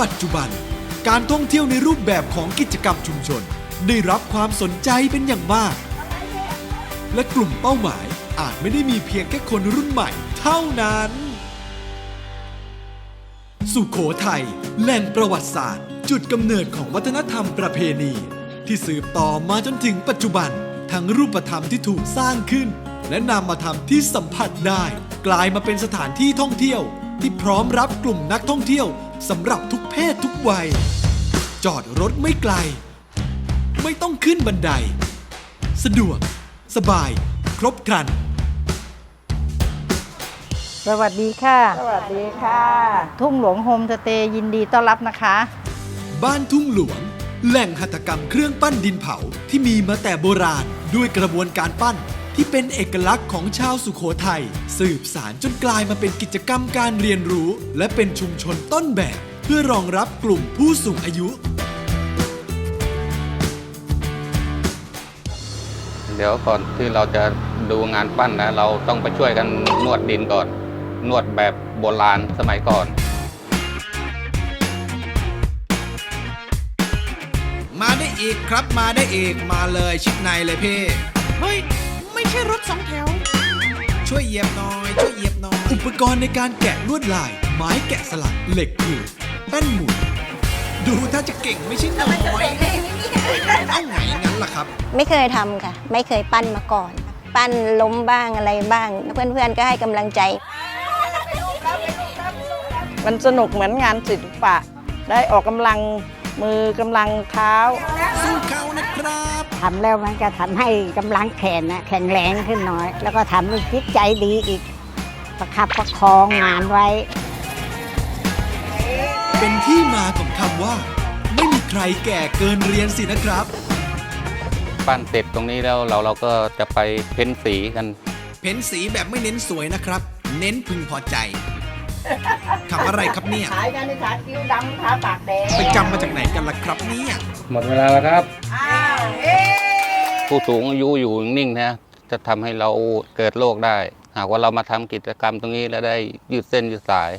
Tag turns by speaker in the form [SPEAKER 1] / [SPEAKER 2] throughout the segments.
[SPEAKER 1] ปัจจุบัน การท่องเที่ยวในรูปแบบของกิจกรรมชุมชน ได้รับความสนใจเป็นอย่างมาก และกลุ่มเป้าหมายอาจไม่ได้มีเพียงแค่คนรุ่นใหม่เท่านั้น สุโขทัยแหล่งประวัติศาสตร์ จุดกำเนิดของวัฒนธรรมประเพณี ที่สืบต่อมาจนถึงปัจจุบัน ทั้งรูปธรรมที่ถูกสร้างขึ้น และนามธรรมที่สัมผัสได้ กลายมาเป็นสถานที่ท่องเที่ยว ที่พร้อมรับกลุ่มนักท่องเที่ยวสำหรับทุกเพศทุกวัย จอดรถไม่ไกล ไม่ต้องขึ้นบันได สะดวก สบาย ครบครัน
[SPEAKER 2] สวัสดีค่ะ
[SPEAKER 3] สวัสดีค่ะ
[SPEAKER 2] ทุ่งหลวงโฮมสเตย์ยินดีต้อนรับนะคะ
[SPEAKER 1] บ้านทุ่งหลวง แหล่งหัตถกรรมเครื่องปั้นดินเผาที่มีมาแต่โบราณด้วยกระบวนการปั้น ที่เป็นเอกลักษณ์ของชาวสุโขทัยสืบสารจนกลายมาเป็นกิจกรรมการเรียนรู้ และเป็นชุมชนต้นแบบ เพื่อรองรับกลุ่มผู้สูงอายุ
[SPEAKER 4] เดี๋ยวก่อนที่เราจะดูงานปั้นนะเราต้องไปช่วยกันนวดดินก่อน นวดแบบโบราณสมัยก่อน
[SPEAKER 1] มาได้อีกครับมาได้อีกมาเลยชิดในเลยพี่
[SPEAKER 3] เฮ้ยไม่ใช่รถสองแถว
[SPEAKER 1] ช่วยเหยียบหน่อย ช่วยเหยียบหน่อย อุปกรณ์ในการแกะลวดลาย ไม้แกะสลัก เหล็กขูดแป้นหมุน ดูถ้าจะเก่งไม่ใช่น้อยเอาไงงั้นล่ะครับ
[SPEAKER 5] ไม่เคยทำค่ะ ไม่เคยปั้นมาก่อน ปั้นล้มบ้างอะไรบ้าง เพื่อนๆก็ให้กำลังใจ
[SPEAKER 3] มันสนุกเหมือนงานศิลปะ ได้ออกกำลังมือกำลังเท้า
[SPEAKER 1] สู้เขานะครับ
[SPEAKER 6] ทำแล้วมันก็ทำให้กำลังแขนนะแข็งแรงขึ้นหน่อย แล้วก็ทำให้จิตใจดีอีก ประคับประคองงานไว้
[SPEAKER 1] เป็นที่มาของคำว่า ไม่มีใครแก่เกินเรียนสินะครับ
[SPEAKER 4] ปั้นเสร็จตรงนี้แล้วเราเราก็จะไปเพ้นสีกัน
[SPEAKER 1] เพ้นสีแบบไม่เน้นสวยนะครับ เน้นพึงพอใจคำอะไรครับเนี่ย
[SPEAKER 3] ขายกันในขาคิ้วดำขาปากแดง
[SPEAKER 1] ไปจำมาจากไหนกันล่ะครับเนี่ย
[SPEAKER 4] หมดเวลาแล้วครับ
[SPEAKER 3] อ้าวเฮ้
[SPEAKER 4] ผู้สูงอายุอยู่นิ่งๆนะจะทำให้เราเกิดโรคได้ หากว่าเรามาทำกิจกรรมตรงนี้แล้วได้ยืดเส้นยืดสาย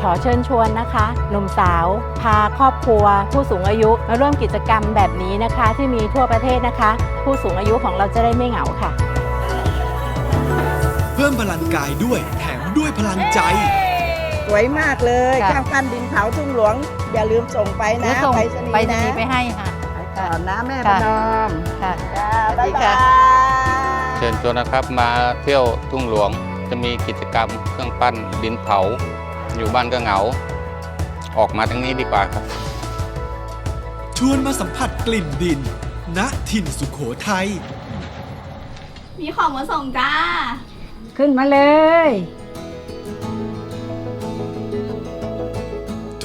[SPEAKER 2] ขอเชิญชวนนะคะหนุ่มสาว พาครอบครัว ผู้สูงอายุมาร่วมกิจกรรมแบบนี้นะคะ ที่มีทั่วประเทศนะคะ ผู้สูงอายุของเราจะได้ไม่เหงาค่ะ
[SPEAKER 1] เพิ่มพลังกายด้วยแถมด้วยพลังใจ
[SPEAKER 3] สวยมากเลย
[SPEAKER 2] ค่ะ
[SPEAKER 3] ข้างปั้นดินเผาทุ่งหลวง อย่าลืมส่งไปนะ
[SPEAKER 2] เดี๋ยวส่ง
[SPEAKER 3] ไป
[SPEAKER 2] ไป
[SPEAKER 3] ส
[SPEAKER 2] ส
[SPEAKER 3] นี
[SPEAKER 2] นี
[SPEAKER 3] ย์
[SPEAKER 2] ย์
[SPEAKER 3] นะ
[SPEAKER 2] ไปให้ค่ะ
[SPEAKER 3] ก่อนนะแม่ป
[SPEAKER 2] ค่ะ
[SPEAKER 3] ระนอม
[SPEAKER 2] ค่ะ
[SPEAKER 3] จ้า
[SPEAKER 2] สวัสดี
[SPEAKER 3] บ๊าย
[SPEAKER 2] ค่ะ
[SPEAKER 3] บาย
[SPEAKER 4] เชิญชวนนะครับมาเที่ยวทุ่งหลวงจะมีกิจกรรมเครื่องปั้นดินเผา อยู่บ้านก็เหงา ออกมาทางนี้ดีกว่าครับ
[SPEAKER 1] ชวนมาสัมผัสกลิ่นดิน ณถิ่นสุขโขทัย
[SPEAKER 7] มีของมาส่งจ้า
[SPEAKER 6] ขึ้นมาเลย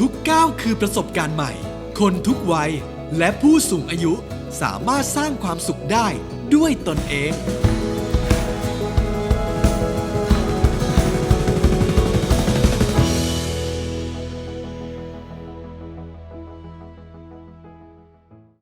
[SPEAKER 1] ทุกก้าวคือประสบการณ์ใหม่ คนทุกวัยและผู้สูงอายุสามารถสร้างความสุขได้ด้วยตนเอง